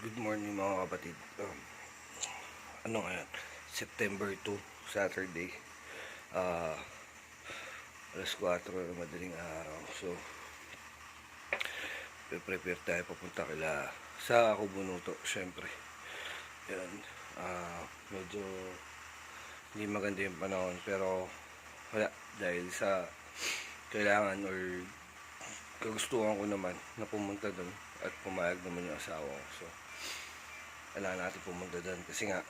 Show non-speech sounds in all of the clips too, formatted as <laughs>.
Good morning mga kapatid. Um, ano ngayon? September 2, Saturday. Ah, alas 4 ng madaling araw. So, prepare tayo papunta kila sa Kubunuto, syempre. Yan. Ah, medyo hindi maganda yung panahon pero wala dahil sa kailangan or kagustuhan ko naman na pumunta doon at pumayag naman yung asawa ko. So, kailangan natin pumunta doon kasi nga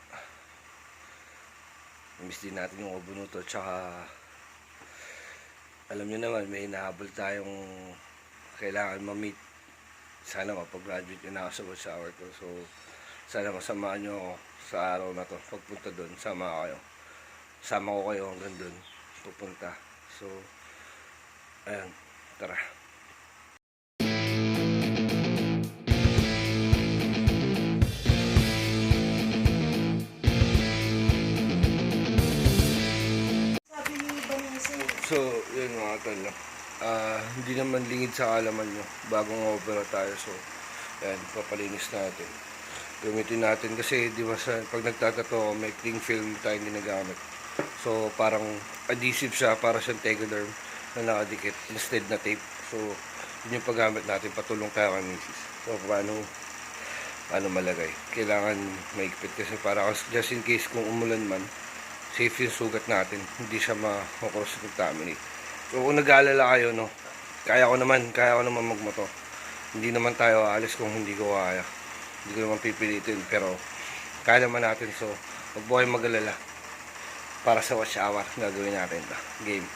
miss din natin yung Obunuto tsaka alam nyo naman may hinahabol tayong kailangan ma-meet. Sana mapag-graduate yun ako sa watch hour ko. So sana masamaan nyo ako sa araw na to. Pagpunta doon sama kayo. Sama ko kayo hanggang doon pupunta. So ayan. Tara So, yun mga tol. no. Ah, hindi naman lingid sa kalaman nyo. Bagong opera tayo. So, yan, papalinis natin. Gamitin natin kasi di ba sa, pag nagtatato may cling film tayong ginagamit. So, parang adhesive siya, para siyang tegaderm na nakadikit instead na tape. So, yun yung paggamit natin. Patulong tayo kay. So, paano, paano malagay? Kailangan maigpit kasi para just in case kung umulan man, safe yung sugat natin. Hindi siya ma-cross-contaminate. So kung nag-aalala kayo, no, kaya ko naman, kaya ko naman magmoto. Hindi naman tayo aalis kung hindi ko kaya. Hindi ko naman pipilitin, pero kaya naman natin. So, huwag po mag-alala. Para sa watch hour, gagawin natin ito. Game.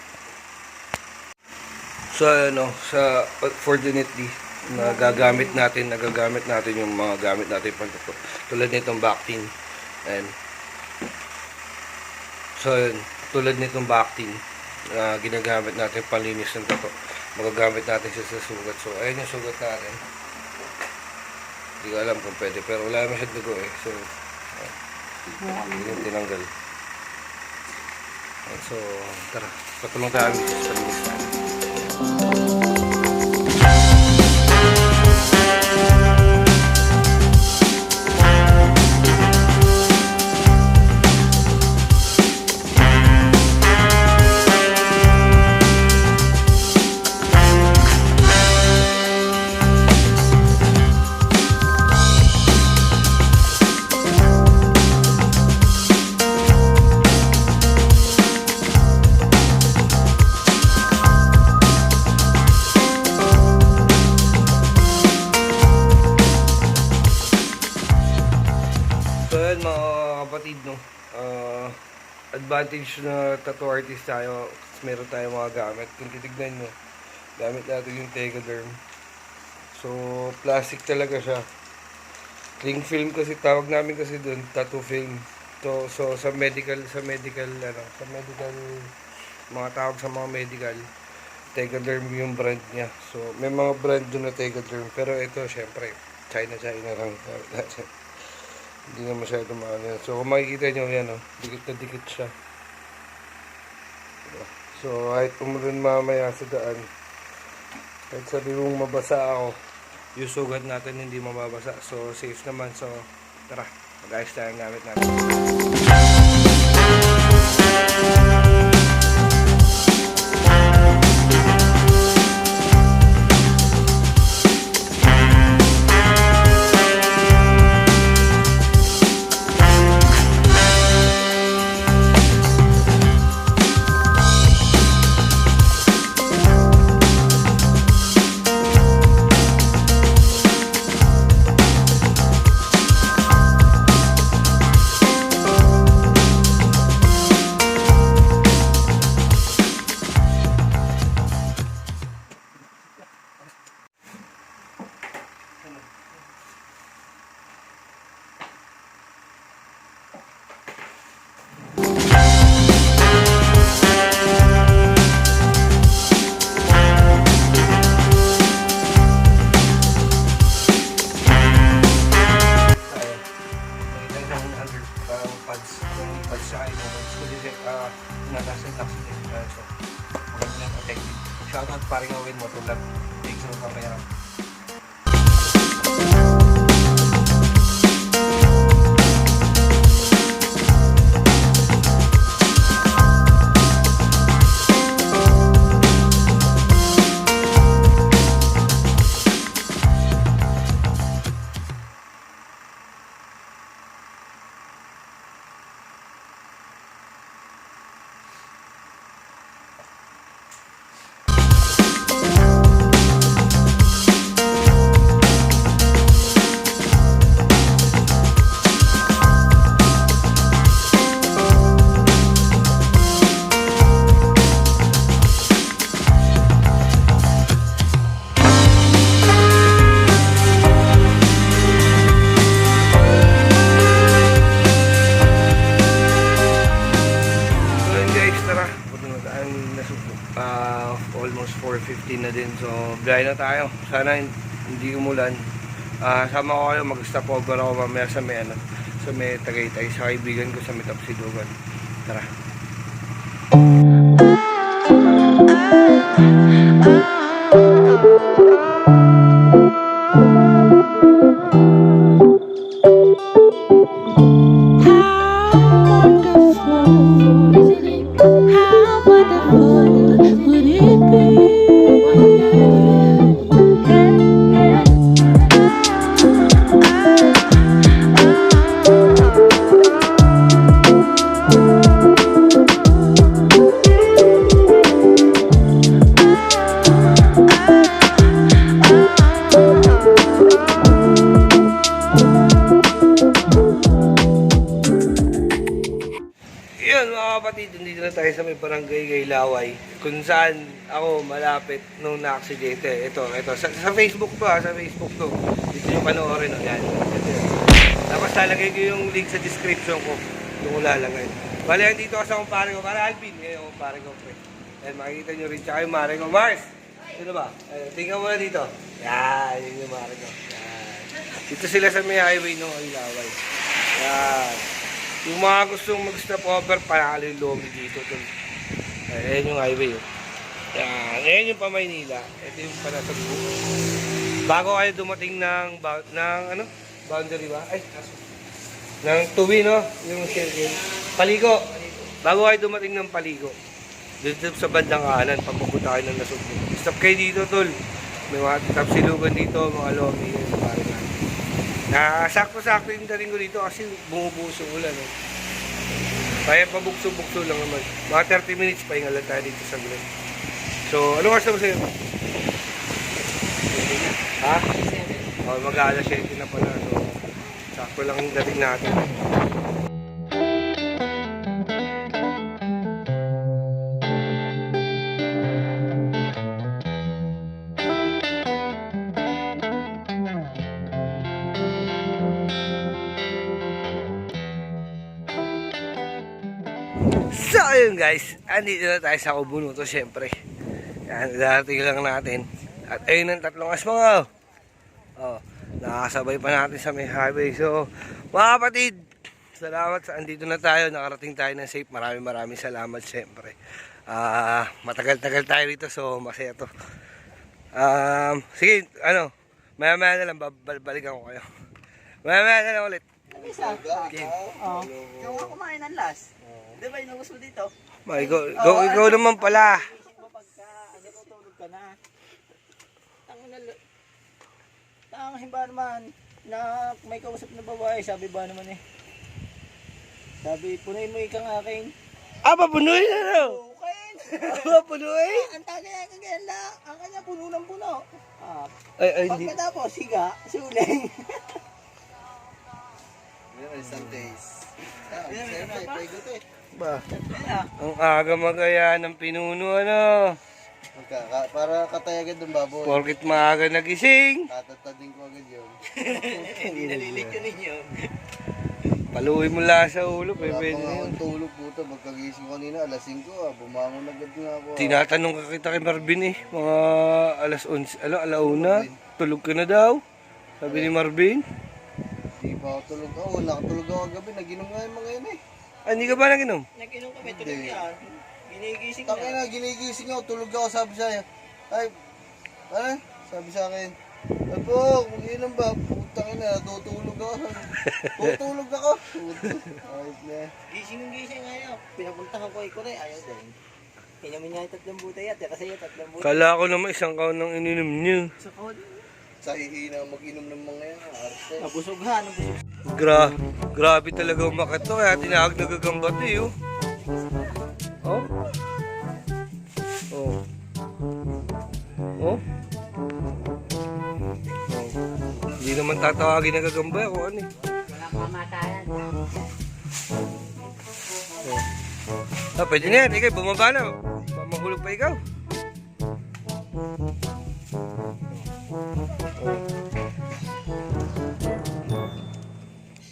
So, ano, sa, fortunately, nagagamit natin, nagagamit natin yung mga gamit natin pantato. Tulad nitong back pin. And, So, yun, tulad nitong Bactin na ginagamit natin palinis ng tato. Magagamit natin siya sa sugat. So, ayun yung sugat natin. Hindi ko alam kung pwede, pero wala naman siya dugo eh. So, yun yung tinanggal. So, tara, patulong tayo sa palinis natin. Advantage na tattoo artist tayo, meron tayong mga gamit. Kung titignan nyo, gamit natin yung Tegaderm. So, plastic talaga siya. Cling film kasi tawag namin kasi doon, tattoo film. So, so sa medical, sa medical, ano, sa medical, mga tawag sa mga medical, Tegaderm yung brand niya. So, may mga brand doon na Tegaderm. Pero ito, syempre, China, China lang. <laughs> Hindi na masyado maano yan. So, kung makikita nyo, yan, oh, dikit na dikit siya. So, kahit umulan mamaya sa daan, kahit sabi mong mabasa ako, yung sugat natin hindi mababasa. So, safe naman. So, tara, mag-ayos tayo gamit natin. Uh, nasa oxygen. Uh, so, maganda na protected. Shoutout paring awin mo, tulad. Thanks pa kaya. Sana hin- hindi umulan. Ah, sama ko kayo, mag-stop over ako mamaya sa may ano, sa may Tagaytay, sa kaibigan ko sa may Tapsilugan. Tara. How kung saan ako malapit nung na-aksidente. Ito, ito. Sa, sa Facebook to ha, sa Facebook to. Dito yung panoorin. Oh, yan. Ito. Tapos lalagay ko yung link sa description ko. Doon ko lalagay. Bali, dito ako sa kumpare ko. Para Alvin, yan yung kumpare ko. Yan, makikita nyo rin. Tsaka yung mare ko. Mars! Sino ba? Ayun, tingnan mo na dito. Yan, yun yung mare ko. Yan. Dito sila sa may highway ng Gaylaway. Yan. Yung mga gustong mag-stop over, panalo loob dito. Tol. Ayan yung highway. Oh. Yan. Ayan yung pa Maynila. Ito yung pa. Bago kayo dumating ng, ng ano? Boundary ba? Ay, kaso. Ng tuwi, no? Yung circle. Paligo. Bago kayo dumating ng paligo. Dito sa bandang kanan, papupunta kayo ng Nasugbo. Stop kayo dito, tol. May mga tapsilugan dito, mga lomi. Parang na sakto-sakto yung dating ko dito kasi bumubuhos yung ulan. Eh. Kaya pabukso-bukso lang naman. Mga 30 minutes pa lang tayo dito sa Glen. So, ano oras na ba sa'yo? Ha? Oh, mag-aalas 7 na pala. So, sakto lang yung dating natin. Ayun guys. Andito na tayo sa Kubunuto, syempre. Yan, darating lang natin. At ayun ang tatlong asmangaw. Oh, nakasabay pa natin sa may highway. So, mga kapatid, salamat sa andito na tayo. Nakarating tayo ng safe. Maraming maraming salamat, syempre. Ah, matagal-tagal tayo dito, so masaya to. Um, sige, ano, maya-maya na lang, babalikan ko kayo. Maya-maya na lang ulit. Isa. Oo. Yung ako kumain ng last. Di ba inubos mo dito? Ma, ikaw, ikaw, ikaw naman pala. Isip mo pagka ano tutulog ka na. Tangin na Tang himba naman na may kausap na babae, sabi ba naman eh. Sabi, punoy mo ikang akin. Ah, papunuin na daw. Okay. Ah, papunuin? Ang tagay ang kagaya lang. Ang kanya puno ng puno. Ah, Ay, ay, hindi. pagkatapos, siga, suling. Isang days. Ah, sa'yo na, ipay ko eh. Ba, ang aga magaya ng pinuno, ano. Magkaka, para katayagan ng baboy. Porkit maaga nagising. Tatatadin ko agad yun. <laughs> Hindi nalilig yun ninyo. Paluin mo lang sa ulo, Wala pwede pa na nga yun. akong tulog puto. Pagkagising ko kanina, alas 5 ah. Bumangon agad nga ako. ah. Tinatanong ka kita kay Marvin eh, mga alas 11, ano, alauna. Tulog ka na daw. Sabi ni Marvin. Di pa ako tulog ako. Nakatulog ako gabi. Naginom nga yung mga yun eh. Ah, hindi ka ba naginom? Nag-inom kami, tulog yan. Ginigising Takay na. na, ginigising ako. Tulog ako. Sabi siya, ay, ano? Sabi sa akin, ay po, mag-inom ba? Putang ina, natutulog ako. Tutulog ako. <laughs> Puto. Ayos na. Gising ng gising ngayon. Pinapuntahan ko ikaw rin, ayaw din. Inamin niya yung tatlong butay at kasi yung tatlong butay. Kala ko naman isang kaon ng ininom niyo. Sa kod. Sa hihina mag-inom ng mga yan. Arte. Nabusog ha, nabusog. Gra grabe talaga umakit to, kaya tinawag na gagambati, oh. Oh? Oh. Oh? Oh. Hindi naman tatawagin na gagamba ako ano eh. Oh. Ah, pwede na yan. Ikaw, bumaba na. Mahulog pa ikaw.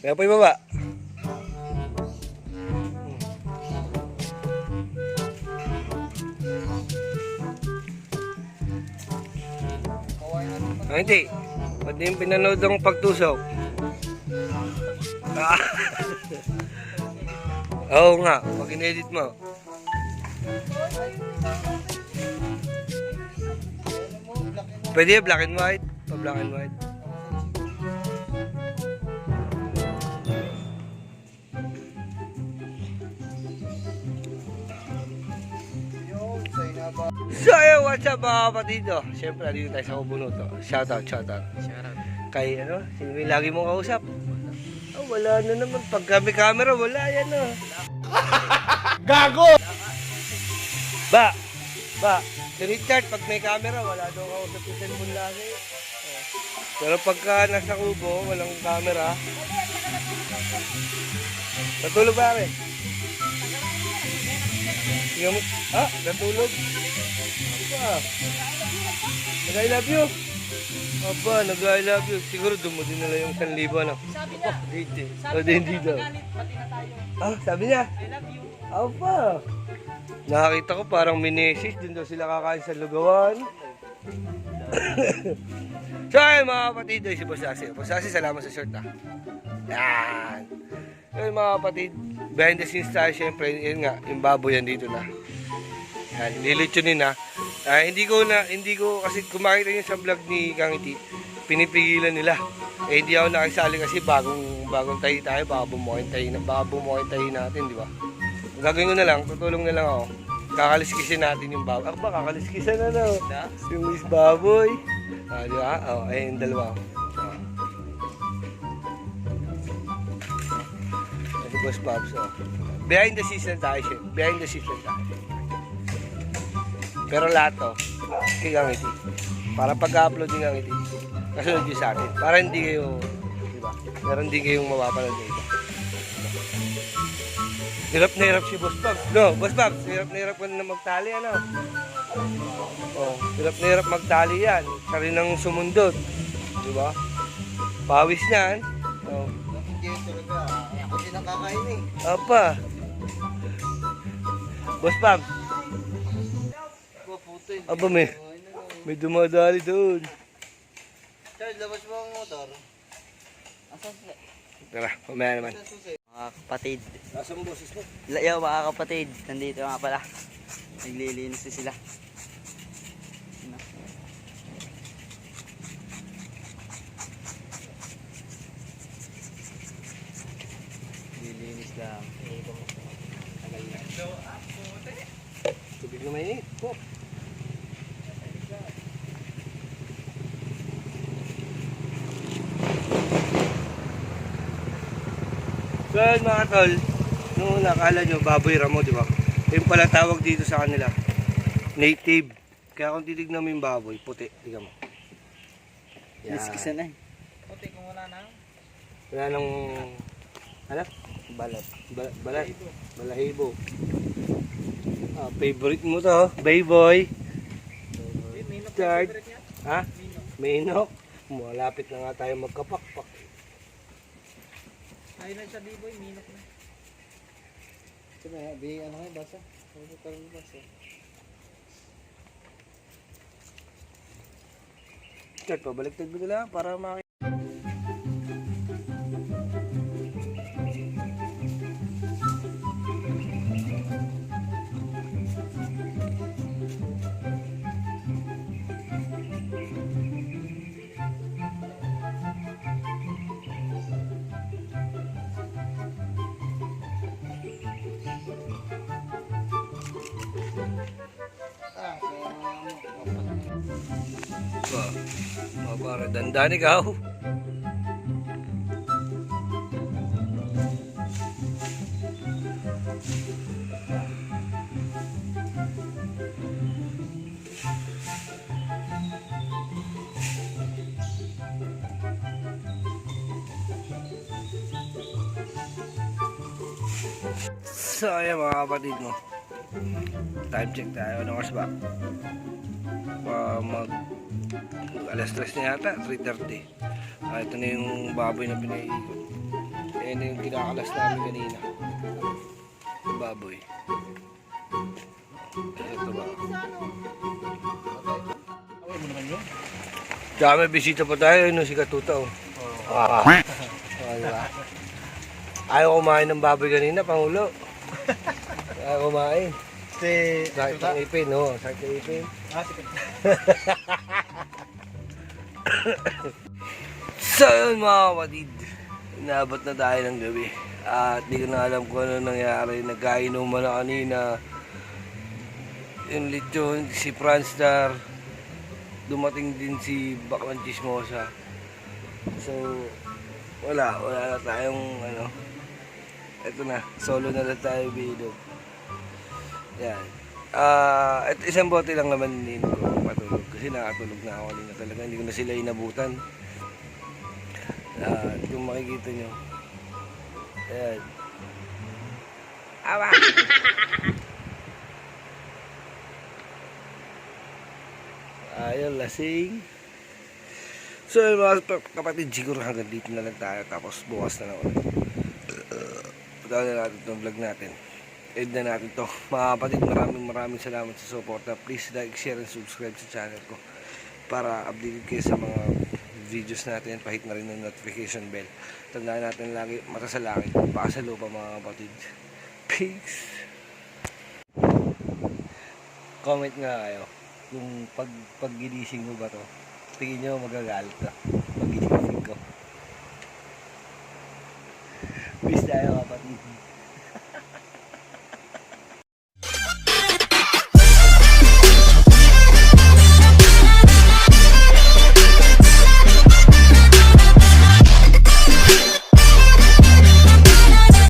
Kaya pa ibaba. Ah, hindi. Pati yung pinanood ng pagtusok. Ah. <laughs> Oo nga, pag in-edit mo. Pwede black and white. Pa black and white. So, ayun, what's up mga kapatid? Oh, Siyempre, dito tayo sa Kubunuto. Shoutout, shoutout. Shoutout. Kay, ano, sino yung lagi mong kausap? Oh, wala na naman. Pag may camera, wala yan, oh. <laughs> Gago! Ba, ba, si Richard, pag may camera, wala daw kausap yung cellphone lagi. Oh. Pero pagka nasa kubo, walang camera. Natulog ba kami? Tingnan mo, ah, natulog. Aba, nag-I love you. Aba, nag-I love you. Siguro doon mo din nila yung 1,000, ano? Sabi niya, Hindi. sabi O, di, hindi daw. pati na tayo. Ah, sabi niya. I love you. Aba. Nakakita ko parang minesis. Doon daw sila kakain sa lugawan. <coughs> so, ayun mga kapatid. Si Boss Asi. Boss Asi, salamat sa short ah. Yan. Ayun mga kapatid. Behind the scenes tayo, syempre, yun nga, yung baboy yan dito na. Yan, lilitsunin na. Ah, hindi ko na, hindi ko, kasi kumakita niyo sa vlog ni Kang Iti, pinipigilan nila. Eh, hindi ako nakisali kasi bagong, bagong tayo tayo, baka bumukin tayo, na, baka bumukin tayo natin, di ba? Gagawin ko na lang, tutulong na lang ako. Kakaliskisin natin yung baboy. Ako ba, kakaliskisan na no? Yung Miss Baboy. Ah, di ba? Oh, ayun, dalawa. Ah. Si Boss Pops, oh. Behind the scenes lang tayo siya. Behind the scenes lang tayo. Pero lahat to, kay Kang Iti. Para pag-upload ni Kang Iti, kasunod yun sa atin. Para hindi kayo, di ba? Pero hindi kayong mapapanood na iba. Hirap na hirap si Boss Pops. No, Boss Pops, hirap na hirap ka na magtali, ano? Oh, hirap na hirap magtali yan. Siya rin ang sumundot. Di ba? Pawis niyan. Oh. Ako din ang kakain eh. Apa. Boss eh. Aba may, may dumadali doon. Charles, labas mo ang motor. Asan sila? Tara, mamaya naman. Mga kapatid. Nasa ang boses mo? Yo, mga kapatid. Nandito nga pala. Naglilinis na sila. Lilinis lang. Tubig na mainit. Po. So yun mga tol, nung una akala nyo baboy ramo, di ba? Yung pala tawag dito sa kanila, native. Kaya kung titignan mo yung baboy, puti, tignan mo. Yan. Liskisan na eh. Puti kung wala na. Wala nang, ano? Balot. Bala, balat, balahibo. Ah, favorite mo to, bayboy. Third. Ha? Minok. Malapit na nga tayo magkapakpak. Ayun na sa B-boy, minok na. Sabi, bi, ano nga, basa. Ano ka rin basa? Third, pabaliktad mo nila para makita. Para dandan ikaw. So, ayan mga kapatid mo. Time check tayo. Ano oras ba? Pa mag alas 3 na yata, 3.30. Ah, ito na yung baboy na pinaiikot. Ayan na yung kinakalas namin kanina. Yung baboy. Ito ba? May bisita pa tayo, yun, si Katuta, oh. Ah. <laughs> Oh, diba? Ayaw kumain ng baboy kanina, Pangulo. Ayaw kumain. Si... Sakit ng ipin, no? Sakit ng ipin. Ah, si <laughs> <coughs> So yun mga kapatid, inabot na tayo ng gabi. At di ko na alam kung ano nangyari. Nagkainuman na kanina. Yung lechon, si Franstar. Dumating din si Baklan Chismosa. So, wala. Wala na tayong ano. Ito na. Solo na lang tayo bilog. Yan. Ah, at isang bote lang naman din ko patulog kasi nakatulog na ako kanina talaga hindi ko na sila inabutan. Ah, kung makikita nyo. Ayan. Awa! Ayun, lasing. So, yun, mga pa- kapatid, siguro hanggang dito na lang tayo. Tapos bukas na lang ulit. Pagkakas na natin itong vlog natin. End na natin to. Mga kapatid, maraming maraming salamat sa suporta. Please like, share, and subscribe sa channel ko para updated kayo sa mga videos natin. Pahit na rin ng notification bell. Tandaan natin lagi, mata sa langit, paa sa lupa mga kapatid. Peace! Comment nga kayo kung pag paggigising mo ba to. Tingin nyo magagalit ka pag gigising ko. Peace tayo.